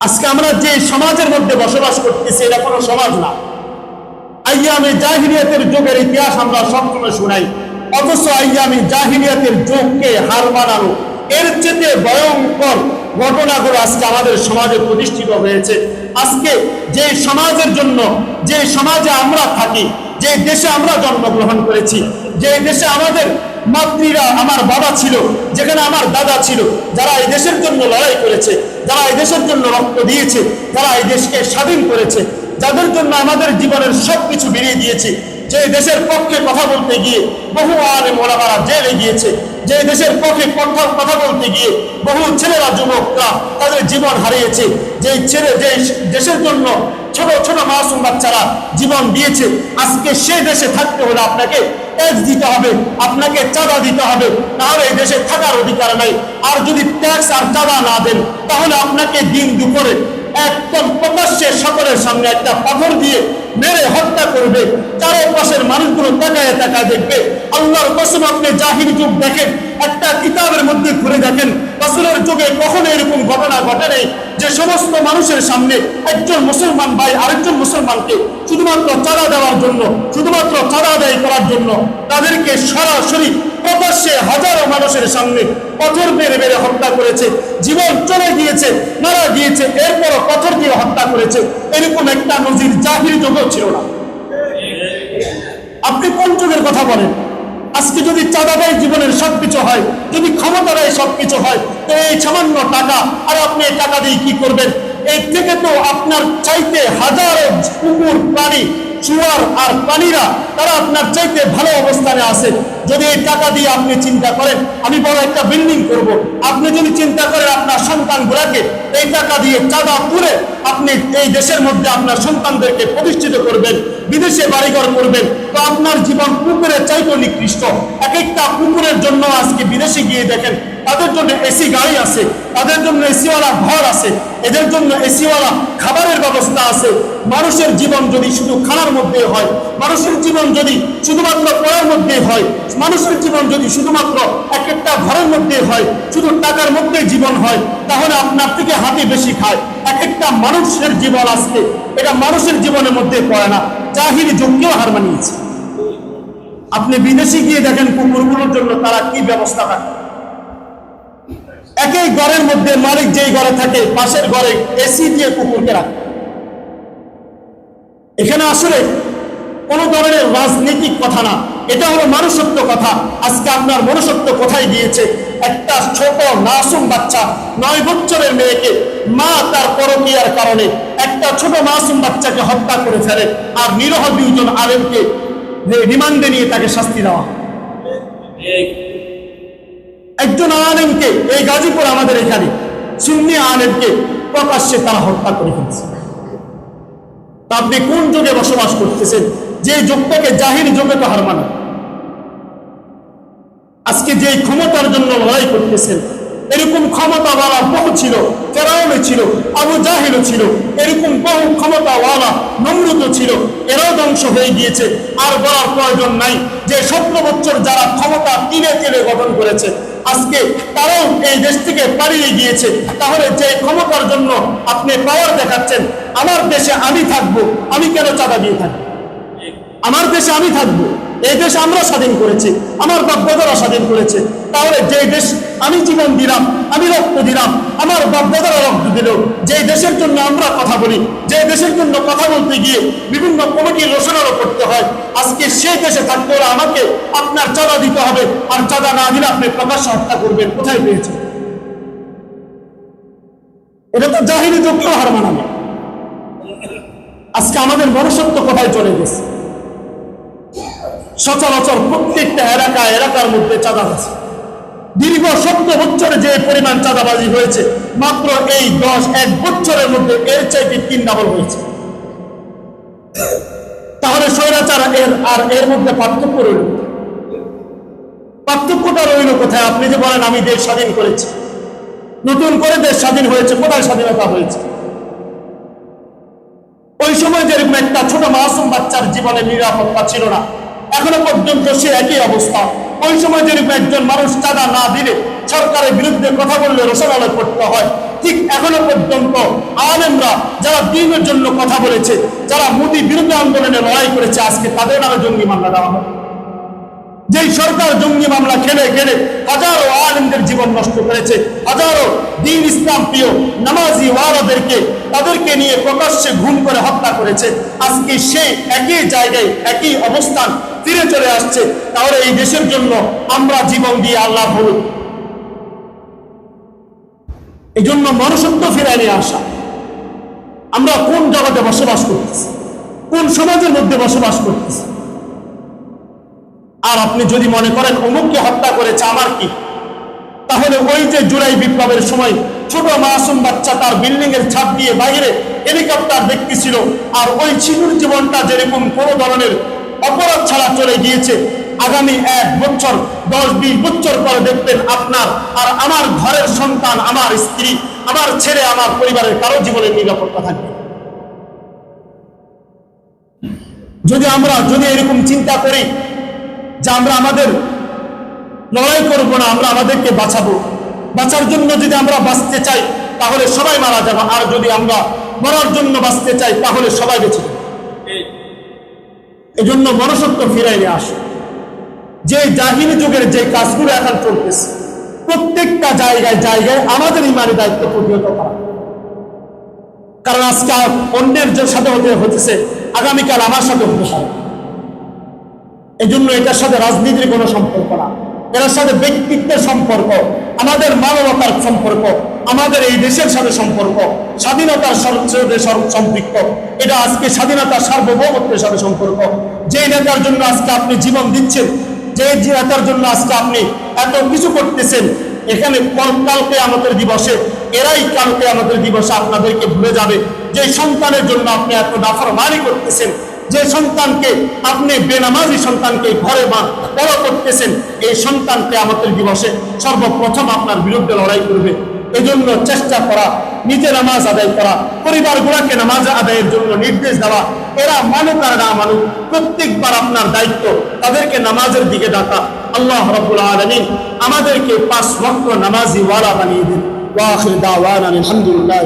আজকে আমরা যে সমাজের মধ্যে বসবাস করতেছি, এটা কোনো সমাজ না। আইয়ামে জাহিরিয়াতের যুগের ইতিহাস আমরা সবসময় শুনাই। অথচ আইয়ামে জাহিরিয়াতের যুগকে হার মানানো, এর চেয়ে ভয়ঙ্কর ঘটনাগুলো আজকে আমাদের সমাজে প্রতিষ্ঠিত হয়েছে। আজকে যে সমাজের জন্য, যে সমাজে আমরা থাকি, যে দেশে আমরা জন্মগ্রহণ করেছি, যে দেশে আমাদের মাতৃরা আমার বাবা ছিল, যেখানে আমার দাদা ছিল, যারা এই দেশের জন্য লড়াই করেছে, যারা এই দেশের জন্য রক্ত দিয়েছে, যারা এই দেশকে স্বাধীন করেছে, যাদের জন্য আমাদের জীবনের সবকিছু বেরিয়ে দিয়েছে যে দেশের পক্ষে কথা বলতে গিয়ে বহু আলে মোলামারা জেলে গিয়েছে, যে দেশের পক্ষে কথা কথা বলতে গিয়ে বহু ছেলেরা, যুবকরা তাদের জীবন হারিয়েছে যে ছেলে যে দেশের জন্য ছোট ছোট মাসুম বাচ্চারা জীবন দিয়েছে, আজকে সে দেশে থাকতে হলে আপনাকে ট্যাক্স দিতে হবে, আপনাকে চাঁদা দিতে হবে, তাহলে এই দেশে থাকার অধিকার নাই। আর যদি ট্যাক্স আর চাঁদা না দেন, তাহলে আপনাকে দিন দুপুরে একদম প্রকাশ্যে সকলের সামনে একটা পাথর দিয়ে মেরে হত্যা করবে। চারপাশের মানুষগুলো তাকায় তাকায় দেখবে। আল্লাহর কসম আপনি জাহির যুগ দেখেন, একটা কিতাবের মধ্যে ঘুরে দেখেন, রাসূলের যুগে কখনো এরকম ঘটনা ঘটে নেই যে সমস্ত মানুষের সামনে একজন মুসলমান ভাই আরেকজন মুসলমানকে শুধুমাত্র চাঁদা দেওয়ার জন্য, শুধুমাত্র চাঁদা আদায় করার জন্য তাদেরকে সরাসরি হাজারো মানুষের সামনে পাথর মেরে মেরে হত্যা করেছে। জীবন চলে গিয়েছে, মারা গিয়েছে, এরপরও পাথর দিয়ে হত্যা করেছে। এরকম একটা নজির জাহির যুগও ছিল না। আপনি কোন যুগের কথা বলেন? আজকে যদি চাঁদাবাই জীবনের সবকিছু হয়, যদি ক্ষমতারাই সবকিছু হয়, তো এই সামান্য টাকা, আর আপনি এই টাকা দিয়ে কি করবেন? এর থেকে তো আপনার চাইতে হাজারো কুকুর, প্রাণী চুয়ার আর প্রাণীরা তারা আপনার চাইতে ভালো অবস্থানে আছে যদি এই টাকা দিয়ে আপনি চিন্তা করেন, আমি বড় একটা বিল্ডিং করব। আপনি যদি চিন্তা করেন আপনার সন্তানগুলাকে, এই টাকা দিয়ে চাঁদা তুলে আপনি এই দেশের মধ্যে আপনার সন্তানদেরকে প্রতিষ্ঠিত করবেন, বিদেশে বাড়িঘর করবেন, তো আপনার জীবন কুকুরের চাইতে নিকৃষ্ট। এক একটা কুকুরের জন্য আজকে বিদেশে গিয়ে দেখেন, তাদের জন্য এসি গাড়ি আছে, তাদের জন্য এসিওয়ালা ঘর আছে, এদের জন্য এসিওয়ালা খাবারের ব্যবস্থা আছে। মানুষের জীবন যদি শুধু খানার মধ্যে হয়, মানুষের জীবন যদি শুধুমাত্র পড়ার মধ্যে হয়, মানুষের জীবন যদি শুধুমাত্র এক একটা ঘরের মধ্যে হয়, শুধু টাকার মধ্যে জীবন হয়, তাহলে আপনার থেকে হাতে বেশি খায়। এক একটা মানুষের জীবন আজকে এটা মানুষের জীবনের মধ্যে পড়ে না। জাহিরি যজ্ঞেও হার মানিয়েছে। আপনি বিদেশে গিয়ে দেখেন কুকুরগুলোর জন্য তারা কি ব্যবস্থা রাখে একই ঘরের মধ্যে মালিক যেই ঘরে থাকে, পাশের ঘরে এসি দিয়ে কুকুরকে রাখে। এখানে আসলে কোন ধরনের রাজনৈতিক কথা না। এটা হলো মানুষত্ব কথা। আজকে আপনার মনুষ্যত্ব কোথায় গিয়েছে? একটা ছোট মাসুম বাচ্চা নয় বছরের মেয়েকে মা তার পরকিয়ার কারণে একটা ছোট মাসুম বাচ্চাকে হত্যা করে ফেলে আর নিরহ দুইজন আলেমকে রিমান্ডে নিয়ে তাকে শাস্তি দেওয়া একজন আলেমকে এই গাজীপুর আমাদের এখানে সুন্নি আলেমকে প্রকাশ্যে তারা হত্যা করে ফেলছে। আপনি কোন যুগে বসবাস করতেছেন? যে যুগটাকে জাহির যুগে তো হার মানা আজকে যে ক্ষমতার জন্য লড়াই করতেছেন এরকম ক্ষমতাওয়ালা বহু ছিল ফেরাউনে ছিল, আবু জাহিলও ছিল। এরকম বহু ক্ষমতাওয়ালা নমরুদ ছিল। এরাও ধ্বংস হয়ে গিয়েছে। আর বলার প্রয়োজন নাই যে সতেরো বছর যারা ক্ষমতা তিনে তিনে গঠন করেছে, আজকে তারাও এই দেশ থেকে পালিয়ে গিয়েছে। তাহলে যে ক্ষমতার জন্য আপনি পাওয়ার দেখাচ্ছেন, আমার দেশে আমি থাকব, আমি কেন চাঁদা দিয়ে থাকব? আমার দেশে আমি থাকব। এই দেশ আমরা স্বাধীন করেছি, আমার বাপদাদারা স্বাধীন করেছে। তাহলে যে দেশ আমি জীবন দিলাম, আমি রক্ত দিলাম, আমার বাপদাদারা রক্ত দিল। যে দেশের জন্য আমরা কথা বলি যে দেশের জন্য কথা বলতে গিয়ে বিভিন্ন কমিটির রচনারও করতে হয়, আজকে সে দেশে থাকতে হলে আমাকে আপনার চাঁদা দিতে হবে, আর চাঁদা না দিলে আপনি প্রকাশ্য হত্যা করবেন। কোথায় পেয়েছেন? এটা তো জাহিরি যোগ্য হার মানাবে। আজকে আমাদের মনুষ্যত্ব কোথায় চলে গেছে? সচরাচর প্রত্যেকটা এলাকা এলাকার মধ্যে চাঁদা আছে দীর্ঘ সত্তর বছরে যে পরিমাণ চাঁদাবাজি হয়েছে, মাত্র এই দশ এক বছরের মধ্যে এর চাইতে তিন ডাবল হয়েছে। তাহলে স্বৈরাচার এর আর এর মধ্যে পার্থক্য রইল পার্থক্যটা রইল কোথায়? আপনি যে বলেন, আমি দেশ স্বাধীন করেছি। নতুন করে দেশ স্বাধীন হয়েছে, কোথায় স্বাধীনতা হয়েছে? ওই সময় যেরকম একটা ছোট মাসুম বাচ্চার জীবনে নিরাপত্তা ছিল না। এখনও পর্যন্ত সে একই অবস্থা। ওই সময় যেরকম একজন মানুষ চাঁদা না দিলে সরকারের বিরুদ্ধে কথা বললে রসনালয় করতে হয়, ঠিক এখনও পর্যন্ত আলেমরা যারা দিনের জন্য কথা বলেছে, যারা মোদী বিরুদ্ধে আন্দোলনে লড়াই করেছে আজকে, তাদের নামে জঙ্গি মামলা দেওয়া হয় যেই সরকার জঙ্গি মামলা খেলে খেলে হাজারো আলেমদের জীবন নষ্ট করেছে, হাজারো দিন ইসলাম প্রিয় নামাজি ওয়ালাদেরকে, তাদেরকে নিয়ে প্রকাশ্যে ঘুম করে হত্যা করেছে। আজকে সেই একই জায়গায়, একই অবস্থান ফিরে চলে আসছে। তাহলে এই দেশের জন্য আমরা জীবন দিয়ে আল্লাহ বলুন। এই জন্য মনুষ্যত্ব ফিরায় নিয়ে আসা। আমরা কোন জগতে বসবাস করতেছি? কোন সমাজের মধ্যে বসবাস করতেছি? আর আপনি যদি মনে করেন অমুককে হত্যা করেছে, আমার কি? তাহলে ওই যে জুলাই বিপ্লবের সময় ছোট মাসুম বাচ্চা তার বিল্ডিং এর ছাদ দিয়ে বাইরে হেলিকপ্টার দেখতেছিল, আর ওই শিশুর জীবনটা যেরকম কোনো ধরনের অপরাধ ছাড়া চলে গিয়েছে। আগামী এক বছর, দশ, বিশ বছর পরে দেখবেন আপনার আর আমার ঘরের সন্তান, আমার স্ত্রী, আমার ছেলে, আমার পরিবারের কারও জীবনের নিরাপত্তা থাকবে যদি আমরা, যদি এরকম চিন্তা করি যে আমরা আমাদের লড়াই করব না, আমরা আমাদেরকে বাঁচাবো, বাঁচার জন্য যদি আমরা বাঁচতে চাই, তাহলে সবাই মারা যাব। আর যদি আমরা মরার জন্য বাঁচতে চাই, তাহলে সবাই বেঁচে যাবে। এই জন্য মনসত্ব ফিরাই নিয়ে আসে। যে জাহিনী যুগের যে কাজগুলো এখন চলতেছে, প্রত্যেকটা জায়গায় জায়গায় আমাদের ইমানি দায়িত্ব প্রতিহত করা। কারণ আজকে অন্যের সাথে হতে হতেছে আগামীকাল আমার সাথে হতে পারে। এই এটার সাথে রাজনীতির কোনো সম্পর্ক না। এটার সাথে ব্যক্তিত্বের সম্পর্ক, আমাদের মানবতার সম্পর্ক, আমাদের এই দেশের সাথে সম্পর্ক, স্বাধীনতার সম্পৃক্ত। এটা আজকে স্বাধীনতার সার্বভৌমত্বের সাথে সম্পর্ক। যে নেতার জন্য আজকে আপনি জীবন দিচ্ছেন যে নেতার জন্য আজকে আপনি এত কিছু করতেছেন, এখানে কালকে আমাদের দিবসে, এরাই কালকে আমাদের দিবসে আপনাদেরকে ভুলে যাবে যে সন্তানের জন্য আপনি এত নাফরমানি করতেছেন। যে সন্তানকে আপনি বেনামাজি সন্তানকে ঘরে বা বড় করতেছেন, এই সন্তানকে আমাদের দিবসে সর্বপ্রথম আপনার বিরুদ্ধে লড়াই করবে। এজন্য চেষ্টা করা, নিজে নামাজ আদায় করা, পরিবারগুলোকে নামাজ আদায়ের জন্য নির্দেশ দেওয়া, এরা মানুক আর না মানুক, প্রত্যেকবার আপনার দায়িত্ব, তাদেরকে নামাজের দিকে ডাকা। আল্লাহ রব্বুল আলমিন আমাদেরকে পাঁচ ওয়াক্ত নামাজি ওয়ালা বানিয়ে দিন। আলহামদুলিল্লাহ